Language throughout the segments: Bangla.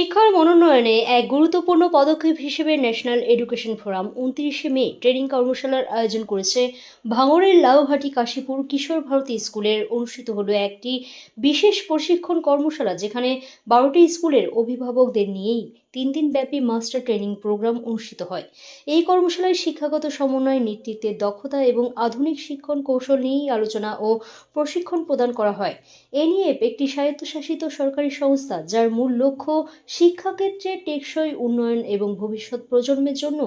শিক্ষার মনোনয়নে এক গুরুত্বপূর্ণ পদক্ষেপ হিসেবে ন্যাশনাল এডুকেশন ফোরাম উনত্রিশে মে ট্রেনিং কর্মশালার আয়োজন করেছে ভাঙড়ের লাউহাটি কাশীপুর কিশোর ভারতী স্কুলের অনুষ্ঠিত হলো একটি বিশেষ প্রশিক্ষণ কর্মশালা, যেখানে বারোটি স্কুলের অভিভাবকদের নিয়েই তিন দিন ব্যাপী মাস্টার ট্রেনিং প্রোগ্রাম অনুষ্ঠিত হয়। এই কর্মশালায় শিক্ষাগত সমন্বয় নেতৃত্বের দক্ষতা এবং আধুনিক শিক্ষণ কৌশল নিয়েই আলোচনা ও প্রশিক্ষণ প্রদান করা হয়। এ নিয়ে একটি স্বায়ত্তশাসিত সরকারি সংস্থা, যার মূল লক্ষ্য শিক্ষাক্ষেত্রে টেকসই উন্নয়ন এবং ভবিষ্যৎ প্রজন্মের জন্য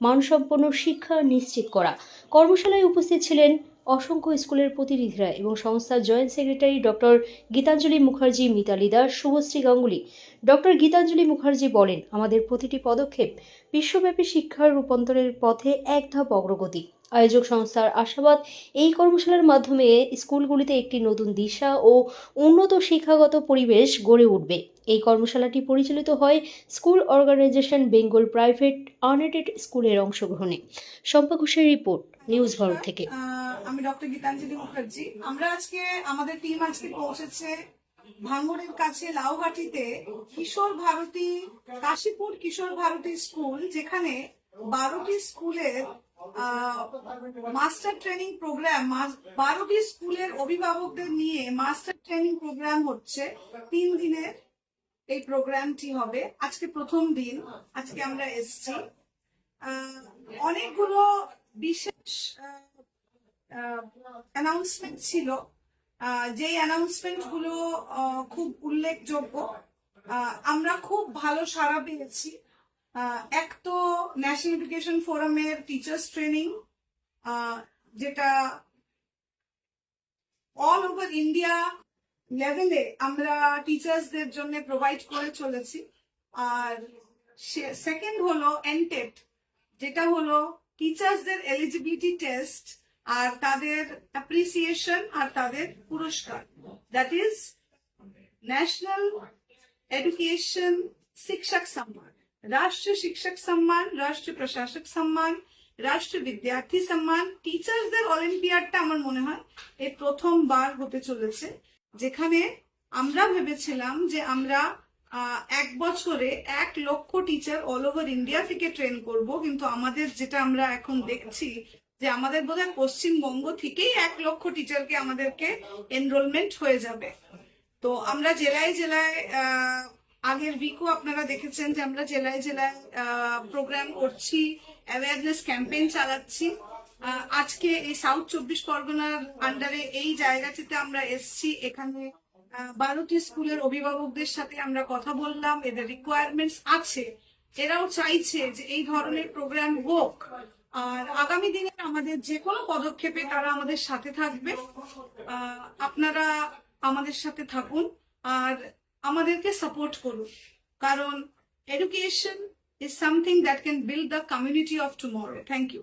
মানসম্পন্ন শিক্ষা নিশ্চিত করা। কর্মশালায় উপস্থিত ছিলেন অসংখ্য স্কুলের প্রতিনিধিরা এবং সংস্থার joint secretary doctor Gitanjali Mukherjee Mitali Das Subhashree Ganguly. Doctor Gitanjali Mukherjee বলেন, আমাদের প্রতিটি পদক্ষেপ বিশ্বব্যাপী শিক্ষার রূপান্তরের পথে এক ধাপ অগ্রগতি। আয়োজক সংস্থার আশাবাদ, এই কর্মশালার মাধ্যমে স্কুলগুলিতে একটি নতুন দিশা ও উন্নত শিক্ষাগত পরিবেশ গড়ে উঠবে। এই কর্মশালাটি পরিচালিত হয় school organisation Bengal private unaided স্কুলের অংশগ্রহণে। শম্পা ঘোষের রিপোর্ট, নিউজ ভারত থেকে। আমি ডক্টর গীতাঞ্জলি মুখার্জি। আমরা আজকে, আমাদের টিম আজকে পৌঁছেছে ভাঙ্গরের কাছে, লাউহাটিতে কিশোর ভারতী, কাশীপুর কিশোর ভারতী স্কুল, যেখানে বারোটি স্কুলের মাস্টার ট্রেনিং প্রোগ্রাম বারোটি স্কুলের অভিভাবকদের নিয়ে মাস্টার ট্রেনিং প্রোগ্রাম হচ্ছে। তিন দিনের এই প্রোগ্রামটি হবে। আজকে প্রথম দিন, আজকে আমরা এসছি। অনেকগুলো বিশেষ অ্যানাউন্সমেন্ট ছিল। যেই অ্যানাউন্সমেন্টগুলো খুব উল্লেখযোগ্য। আমরা খুব ভালো সাড়া পেয়েছি। এক তো ন্যাশনাল এডুকেশন ফোরামের টিচার্স ট্রেনিং যেটা অল ওভার ইন্ডিয়া লেভেলে আমরা টিচার্সদের জন্য প্রোভাইড করে চলেছি। আর সেকেন্ড হলো এনটেট যেটা হলো টিচার্সদের এলিজিবিলিটি টেস্ট আর তাদের অ্যাপ্রিসিয়েশন আর তাদের পুরস্কার। দ্যাট ইজ ন্যাশনাল এডুকেশন শিক্ষক সম্মান, রাষ্ট্রীয় শিক্ষক সম্মান রাষ্ট্র প্রশাসক সম্মান রাষ্ট্র বিদ্যার্থী সম্মান। টিচার্সদের অলিম্পিয়াডটা আমার মনে হয় এই প্রথমবার হতে চলেছে, যেখানে আমরা ভেবেছিলাম যে আমরা এক বছরে এক লক্ষ টিচার অল ওভার ইন্ডিয়া থেকে ট্রেন করব। কিন্তু আমাদের যেটা আমরা এখন দেখছি যে আমাদের বোধহয় পশ্চিমবঙ্গ থেকেই এক লক্ষ টিচারকে আমাদেরকে এনরোলমেন্ট হয়ে যাবে। তো আমরা জেলায় জেলায় আগের উইকও আপনারা দেখেছেন যে আমরা জেলায় জেলায় প্রোগ্রাম করছি অ্যাওয়ারনেস ক্যাম্পেইন চালাচ্ছি। আজকে এই সাউথ চব্বিশ পরগনার আন্ডারে এই জায়গাটিতে আমরা এসছি। এখানে বারোটি স্কুলের অভিভাবকদের সাথে আমরা কথা বললাম। এদের রিকোয়ারমেন্টস আছে। এরাও চাইছে যে এই ধরনের প্রোগ্রাম হোক। আর আগামী দিনে আমাদের যে কোনো পদক্ষেপে তারা আমাদের সাথে থাকবে। আপনারা আমাদের সাথে থাকুন আর আমাদেরকে সাপোর্ট করুন। কারণ education is something that can build the community of tomorrow thank you